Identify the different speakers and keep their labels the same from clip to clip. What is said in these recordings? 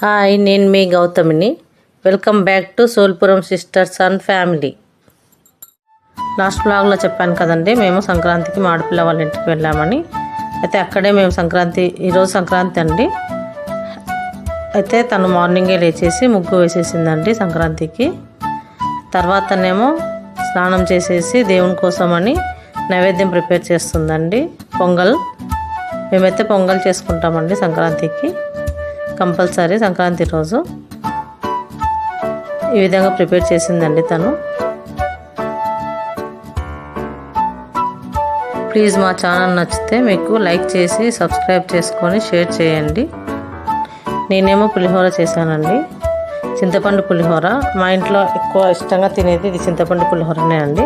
Speaker 1: Hi నేను మీ గౌతమిని. Welcome back to Solpuram sisters and family. Last బ్లాగ్లో చెప్పాను కదండి మేము సంక్రాంతికి మాడపిల్ల వాళ్ళ ఇంటికి వెళ్ళామని. అయితే అక్కడే మేము సంక్రాంతి ఈరోజు సంక్రాంతి అండి. అయితే తను మార్నింగే లేచేసి ముగ్గు వేసేసిందండి సంక్రాంతికి. తర్వాతనేమో స్నానం చేసేసి దేవుని కోసమని నైవేద్యం ప్రిపేర్ చేస్తుందండి పొంగల్. మేమైతే పొంగల్ చేసుకుంటామండి సంక్రాంతికి. కంపల్సరీ సంక్రాంతి రోజు. ఈ విధంగా ప్రిపేర్ చేసిందండి తను. ప్లీజ్ మా ఛానల్ నచ్చితే మీకు లైక్ చేసి సబ్స్క్రైబ్ చేసుకొని షేర్ చేయండి. నేనేమో పులిహోర చేశానండి. చింతపండు పులిహోర. మా ఇంట్లో ఎక్కువ ఇష్టంగా తినేది ఇది చింతపండు పులిహోరనే అండి.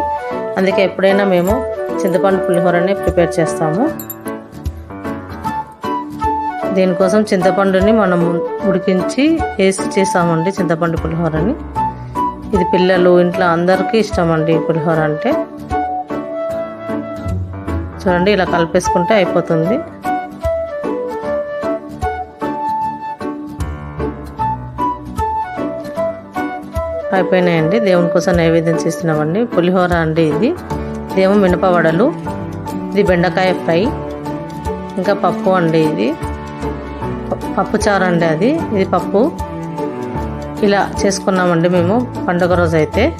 Speaker 1: అందుకే ఎప్పుడైనా మేము చింతపండు పులిహోరనే ప్రిపేర్ చేస్తాము. దీనికోసం చింతపండుని మనం ఉడికించి వేసి చేసామండి చింతపండు పులిహోరని. ఇది పిల్లలు ఇంట్లో అందరికీ ఇష్టం అండి పులిహోర అంటే. చూడండి ఇలా కలిపేసుకుంటే అయిపోతుంది. అయిపోయినాయండి. దేవుని కోసం నైవేద్యం చేస్తున్నామండి. పులిహోర అండి ఇది. ఇదేమో మినపవడలు ఇది బెండకాయ ఫ్రై. ఇంకా పప్పు అండి ఇది. పప్పు చారు అండి అది. ఇది పప్పు. ఇలా చేసుకున్నామండి మేము పండుగ రోజు అయితే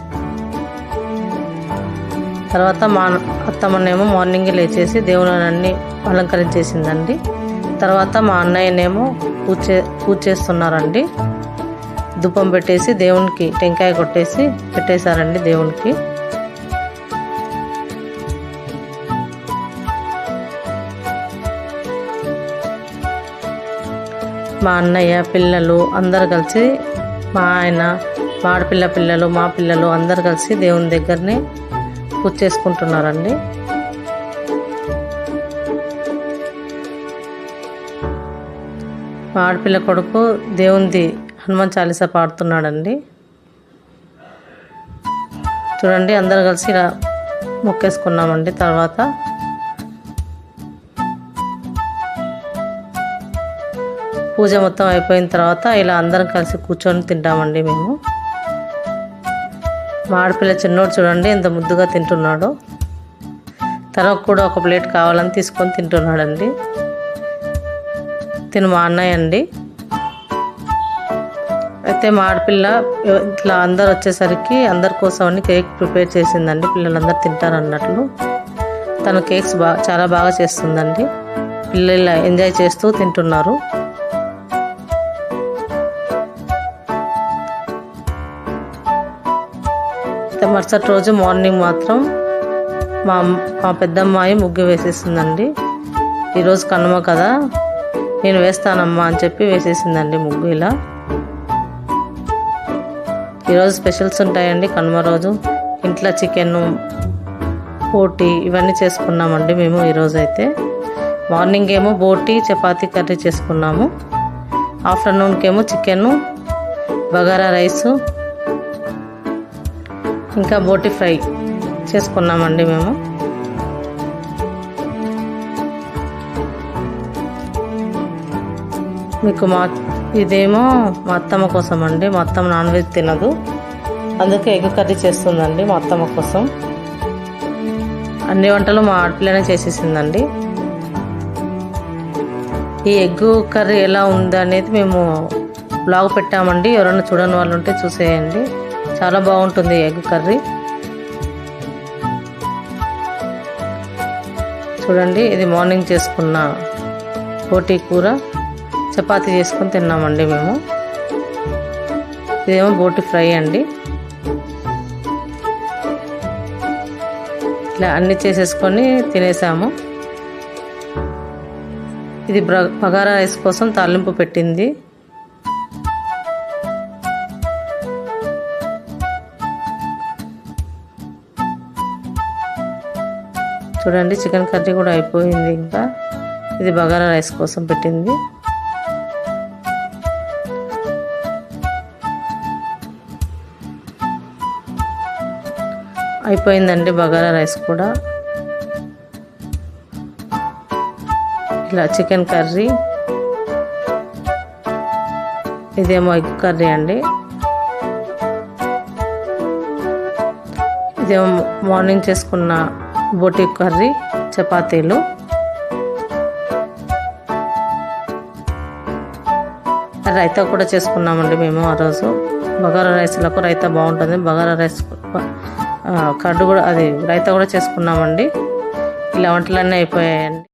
Speaker 1: తర్వాత మా అత్తమ్మనేమో మార్నింగ్ లేచేసి దేవుని అలంకరించేసిందండి. తర్వాత మా అన్నయ్యనేమో పూజ పూజ చేస్తున్నారండి. దుప్పం పెట్టేసి దేవునికి టెంకాయ కొట్టేసి పెట్టేశారండి దేవునికి. మా అన్నయ్య పిల్లలు అందరు కలిసి మా ఆయన మా ఆడపిల్ల పిల్లలు మా పిల్లలు అందరు కలిసి దేవుని దగ్గరనే పూజ చేసుకుంటున్నారండి. మా ఆడపిల్ల కొడుకు దేవుంది హనుమాన్ చాలీసా పాడుతున్నాడండి. చూడండి అందరు కలిసి ఇలా మొక్కేసుకున్నామండి. తర్వాత పూజ మొత్తం అయిపోయిన తర్వాత ఇలా అందరం కలిసి కూర్చొని తింటామండి మేము. మా ఆడపిల్ల చిన్నోడు చూడండి ఎంత ముద్దుగా తింటున్నాడు. తనకు కూడా ఒక ప్లేట్ కావాలని తీసుకొని తింటున్నాడండి. తిను మా అన్నయ్య అండి. అయితే మా ఆడపిల్ల ఇట్లా అందరు వచ్చేసరికి అందరి కోసమని కేక్ ప్రిపేర్ చేసిందండి. పిల్లలందరూ తింటారు అన్నట్లు. తను కేక్స్ బాగా చాలా బాగా చేస్తుందండి. పిల్లలు ఎంజాయ్ చేస్తూ తింటున్నారు. మరుసటి రోజు మార్నింగ్ మాత్రం మా మా పెద్దమ్మాయి ముగ్గు వేసేసిందండి. ఈరోజు కనుమ కదా నేను వేస్తానమ్మా అని చెప్పి వేసేసిందండి ముగ్గు ఇలా. ఈరోజు స్పెషల్స్ ఉంటాయండి కనుమ రోజు. ఇంట్లో చికెన్ బోటి ఇవన్నీ చేసుకున్నామండి మేము ఈరోజు అయితే. మార్నింగ్ ఏమో బోటి చపాతీ కర్రీ చేసుకున్నాము. ఆఫ్టర్నూన్కి ఏమో చికెన్ బగారా రైసు ఇంకా బోటి ఫ్రై చేసుకున్నామండి మేము. మీకు మా ఇదేమో మా అత్తమ్మ కోసం అండి మా అత్తమ్మ నాన్ వెజ్ తినదు. అందుకే ఎగ్ కర్రీ చేస్తుందండి మా అత్తమ్మ కోసం. అన్ని వంటలు మా ఆడపిల్లనే చేసేసిందండి. ఈ ఎగ్ కర్రీ ఎలా ఉంది అనేది మేము బ్లాగ్ పెట్టామండి. ఎవరైనా చూడని వాళ్ళు ఉంటే చూసేయండి. చాలా బాగుంటుంది ఎగ్ కర్రీ. చూడండి ఇది మార్నింగ్ చేసుకున్న పోటీ కూర. చపాతీ చేసుకొని తిన్నామండి మేము. ఇదేమో బోటి ఫ్రై అండి. ఇట్లా అన్ని చేసేసుకొని తినేసాము. ఇది బగారా రైస్ కోసం తాలింపు పెట్టింది. చూడండి చికెన్ కర్రీ కూడా అయిపోయింది ఇంకా. ఇది బగారా రైస్ కోసం పెట్టింది. అయిపోయిందండి బగారా రైస్ కూడా. ఇలా చికెన్ కర్రీ. ఇదేమో ఎగ్ కర్రీ అండి. ఇదేమో మార్నింగ్ చేసుకున్న బొటి కర్రీ చపాతీలు. రైతా కూడా చేసుకున్నామండి మేము ఆ రోజు. బగారా రైస్లకు రైతా బాగుంటుంది. బగారా రైస్ కర్డు కూడా అది రైతా కూడా చేసుకున్నామండి. ఇలా వంటలన్నీ అయిపోయాయండి.